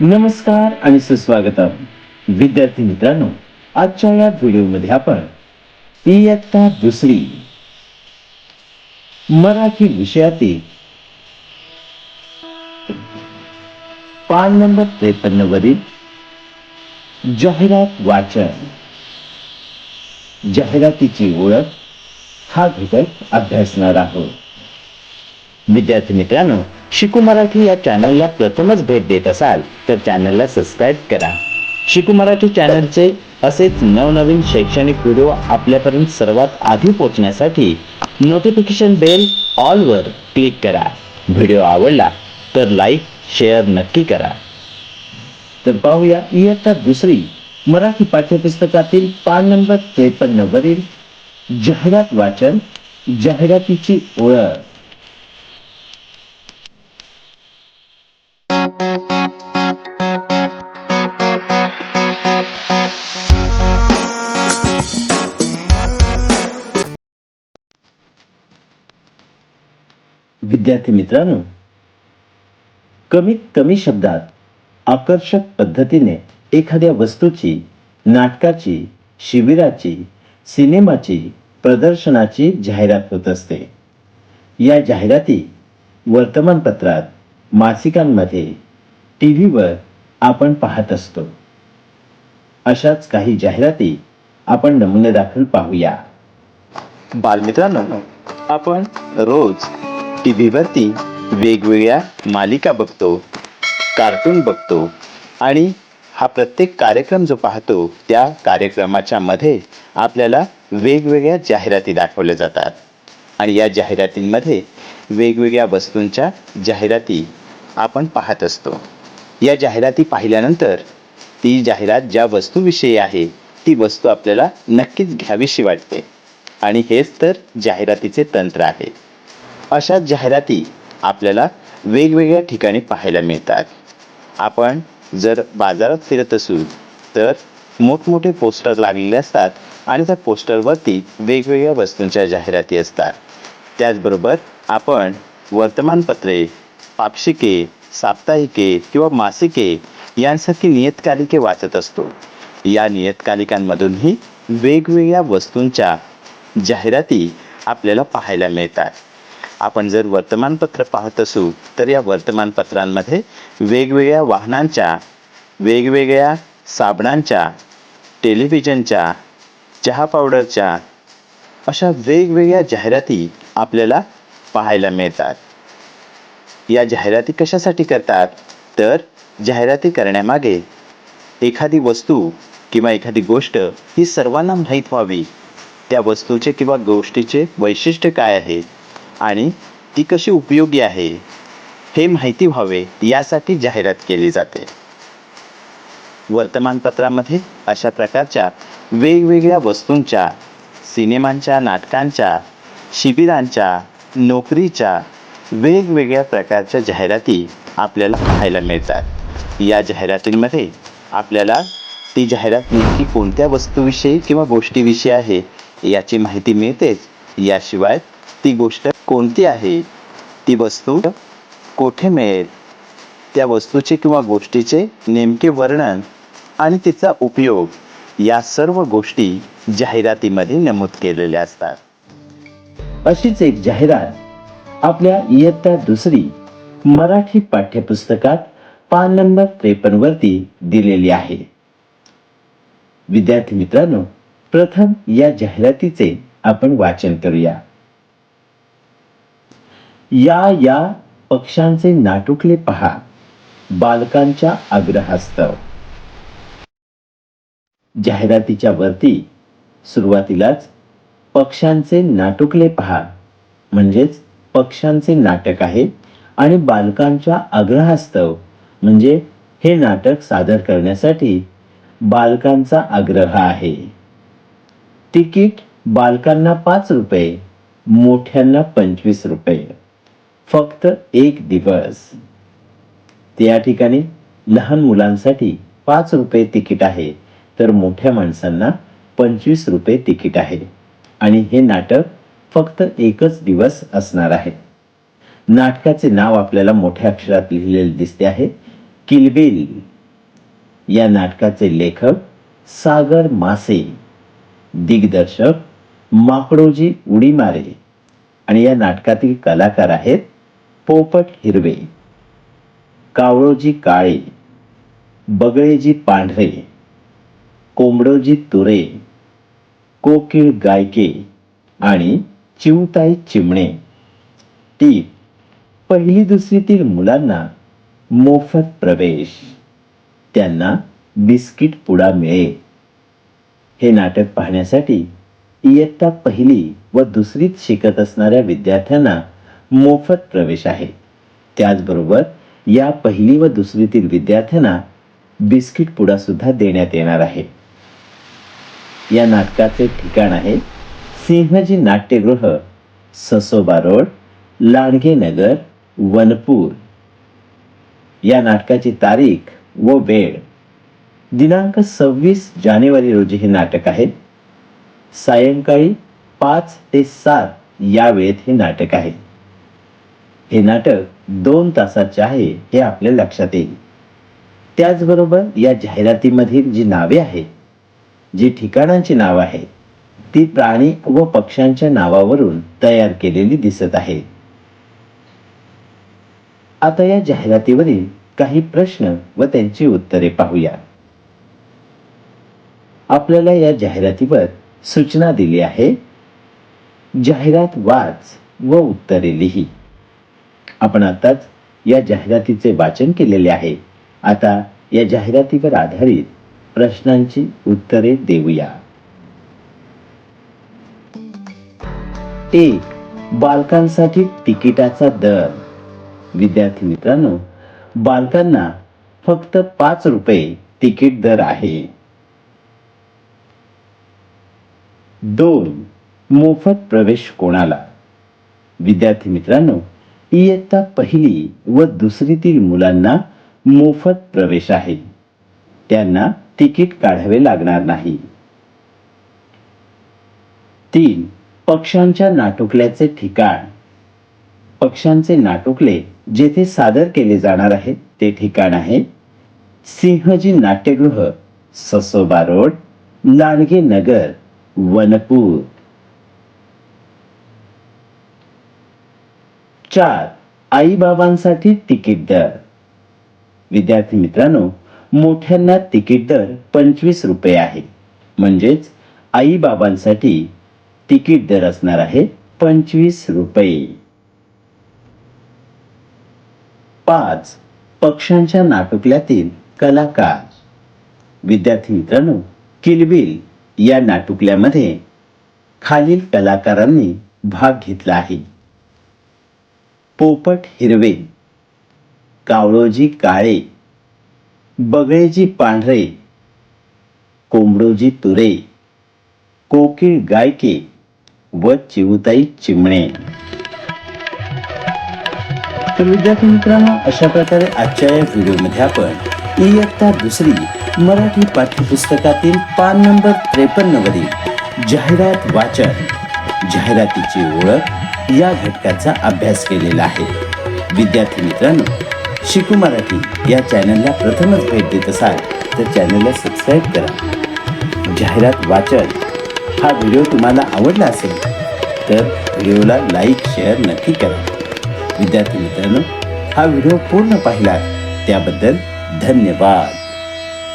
नमस्कार आणि सुस्वागतम. विद्यार्थी मित्रांनो आजच्या या व्हिडिओमध्ये आपण इयत्ता दुसरी मराठी विषयातील पान नंबर त्रेपन्न वरील जाहिरात वाचन. जाहिरातीची ओळख हा घटक अभ्यासणार आहोत. विद्यार्थी मित्रांनो शिकू मराठी या चॅनलला प्रथमच भेट देत असाल तर चॅनलला सबस्क्राईब करा. शिकू मराठी चॅनलचे असेच नवनवीन शैक्षणिक व्हिडिओ आपल्यापर्यंत सर्वात आधी पोहोचण्यासाठी नोटिफिकेशन बेल ऑलवर क्लिक करा. व्हिडिओ आवडला तर लाईक शेअर नक्की करा. तर पाहूया इयत्ता दुसरी मराठी पाठ्यपुस्तकातील पान नंबर त्रेपन्न वरील जाहिरात वाचन जाहिरातीची ओळख. विद्यार्थी मित्रांनो कमीत कमी शब्दात आकर्षक पद्धतीने एखाद्या वस्तूची नाटकाची शिबिराची सिनेमाची प्रदर्शनाची जाहिरात होत असते. या जाहिराती वर्तमानपत्रात मासिकांमध्ये टी व्हीवर आपण पाहत असतो. अशाच काही जाहिराती आपण नमुने दाखल पाहूया. बालमित्रांनो आपण रोज टी व्हीवरती वेगवेगळ्या मालिका बघतो कार्टून बघतो आणि हा प्रत्येक कार्यक्रम जो पाहतो त्या कार्यक्रमाच्या मध्ये आपल्याला वेगवेगळ्या जाहिराती दाखवल्या जातात. आणि या जाहिरातींमध्ये वेगवेगळ्या वस्तूंच्या जाहिराती आपण पाहत असतो. या जाहिराती पाहिल्यानंतर ती जाहिरात ज्या वस्तूविषयी आहे ती वस्तू आपल्याला नक्कीच घ्यावीशी वाटते. आणि हेच तर जाहिरातीचे तंत्र आहे. अशा जाहिराती आपल्याला वेगवेगळ्या ठिकाणी पाहायला मिळतात. आपण जर बाजारात फिरत असू तर मोठमोठे पोस्टर लागलेले असतात आणि त्या पोस्टरवरती वेगवेगळ्या वस्तूंच्या जाहिराती असतात. त्याचबरोबर आपण वर्तमानपत्रे पाक्षिके साप्ताहिके किंवा मासिके यांसारखी नियतकालिके वाचत असतो. या नियतकालिकांमधूनही वेगवेगळ्या वस्तूंच्या जाहिराती आपल्याला पाहायला मिळतात. आपण जर वर्तमानपत्र पाहत असू तर या वर्तमानपत्रांमध्ये वेगवेगळ्या वाहनांच्या वेगवेगळ्या साबणांच्या टेलिव्हिजनच्या चहा पावडरच्या अशा वेगवेगळ्या जाहिराती आपल्याला पाहायला मिळतात. या जाहिराती कशासाठी करतात? तर जाहिराती करण्यामागे एखादी वस्तू किंवा एखादी गोष्ट ही सर्वांना माहीत व्हावी. त्या वस्तूचे किंवा गोष्टीचे वैशिष्ट्य काय आहे? आणि ती कशी उपयोगी आहे हे माहिती व्हावे यासाठी जाहिरात केली जाते. वर्तमानपत्रामध्ये अशा प्रकारच्या वेगवेगळ्या वस्तूंच्या सिनेमांच्या नाटकांच्या शिबिरांच्या नोकरीच्या वेगवेगळ्या प्रकारच्या जाहिराती आपल्याला पाहायला मिळतात. या जाहिरातींमध्ये आपल्याला ती जाहिरात नेमकी कोणत्या वस्तूविषयी किंवा गोष्टीविषयी आहे याची माहिती मिळतेच. याशिवाय ती गोष्ट कोणती आहे? ती वस्तू कोठे मिळेल? त्या वस्तूचे किंवा गोष्टीचे नेमके वर्णन आणि तिचा उपयोग या सर्व गोष्टी जाहिरातीमध्ये नमूद केलेल्या असतात. अशीच एक जाहिरात आपल्या इयत्ता दुसरी मराठी पाठ्यपुस्तकात पान नंबर त्रेपन्न वरती दिलेली आहे. विद्यार्थी मित्रांनो प्रथम या जाहिरातीचे आपण वाचन करूया. या या पक्ष्यांचे नाटुकले पहा. बालकांच्या आग्रहास्तव जाहिरातीच्या वरती सुरुवातीलाच पक्ष्यांचे नाटुकले पहा. म्हणजेच पक्ष्यांचे नाटक आहे आणि बालकांच्या आग्रहास्तव म्हणजे हे नाटक सादर करण्यासाठी बालकांचा आग्रह आहे. तिकीट बालकांना पाच रुपये मोठ्यांना पंचवीस रुपये. फक्त एक दिवस. त्या ठिकाणी लहान मुलांसाठी पाच रुपये तिकीट आहे तर मोठ्या माणसांना पंचवीस रुपये तिकीट आहे. आणि हे नाटक फक्त एकच दिवस असणार आहे. नाटकाचे नाव आपल्याला मोठ्या अक्षरात लिहिलेले दिसते आहे किलबिल. या नाटकाचे लेखक सागर मासे दिग्दर्शक माकडोजी उडी मारे आणि या नाटकातील कलाकार आहेत पोपट हिरवे कावळोजी काळे बगळेजी पांढरे कोंबडोजी तुरे कोकिळ गायके आणि चिवताई चिमणे. टीप पहिली दुसरीतील मुलांना मोफत प्रवेश. त्यांना बिस्किट पुडा मिळेल हे नाटक पाहण्यासाठी इयत्ता पहिली व दुसरीत शिकत असणाऱ्या विद्यार्थ्यांना मोफत प्रवेश आहे. त्याचबरोबर या पहिली व दुसरीतील विद्यार्थ्यांना बिस्किट पुडा सुद्धा देण्यात येणार आहे. या नाटकाचे ठिकाण आहे सिंहजी नाट्यगृह ससोबा रोड लांडगे नगर वनपूर. या नाटकाची तारीख व वेळ. दिनांक सव्वीस जानेवारी रोजी हे नाटक आहे. सायंकाळी पाच ते सात या वेळेत हे नाटक आहे. हे नाटक दोन तासाचे आहे हे आपल्या लक्षात येईल. त्याचबरोबर या जाहिरातीमधील जी नावे आहेत जी ठिकाणांची नावं आहेत ती प्राणी व पक्ष्यांच्या नावावरून तयार केलेली दिसत आहे. आता या जाहिरातीवरील काही प्रश्न व त्यांची उत्तरे पाहूया. आपल्याला या जाहिरातीवर सूचना दिली आहे. जाहिरात वाच व उत्तरे लिही. आपण आताच या जाहिरातीचे वाचन केलेले आहे. आता या जाहिरातीवर आधारित प्रश्नांची उत्तरे देऊया. एक बालकांसाठी तिकिटाचा दर. विद्यार्थी मित्रांनो बालकांना फक्त पाच रुपये तिकीट दर आहे. दोन मोफत प्रवेश कोणाला? विद्यार्थी मित्रांनो इयत्ता पहिली व दुसरीतील मुलांना मोफत प्रवेश आहे. त्यांना तिकीट काढावे लागणार नाही. तीन पक्ष्यांच्या नाटुकल्याचे ठिकाण. पक्ष्यांचे नाटुकले जेथे सादर केले जाणार आहे ते ठिकाण आहे सिंहजी नाट्यगृह ससोबा रोड लाडगे नगर वनपूर. चार आई बाबांसाठी तिकीट दर. विद्यार्थी मित्रांनो मोठ्यांना तिकीट दर पंचवीस रुपये आहे. म्हणजेच आई बाबांसाठी तिकीट दर असणार आहे पंचवीस रुपये. पाच पक्ष्यांच्या नाटुकल्यातील कलाकार. विद्यार्थी मित्रांनो किलबिल या नाटुकल्यामध्ये खालील कलाकारांनी भाग घेतला आहे. पोपट हिरवे कावळोजी काळे बगळेजी पांढरे कोंबडोजी तुरे कोकिळ गायके व चिवताई चिमणे. तर विद्यार्थी मित्रांनो अशा प्रकारे आजच्या या व्हिडिओमध्ये आपण इयत्ता दुसरी मराठी पाठ्यपुस्तकातील पान नंबर त्रेपन्न वरील जाहिरात वाचन जाहिरातीची ओळख या घटकाचा अभ्यास केलेला आहे. विद्यार्थी मित्रांनो शिकू मराठी या चॅनलला प्रथमच भेट देत असाल तर चॅनलला सबस्क्राईब करा. जाहिरात वाचन हा व्हिडिओ तुम्हाला आवडला असेल तर व्हिडिओला लाईक शेअर नक्की करा. विद्यार्थी मित्रांनो हा व्हिडिओ पूर्ण पाहिला त्याबद्दल धन्यवाद.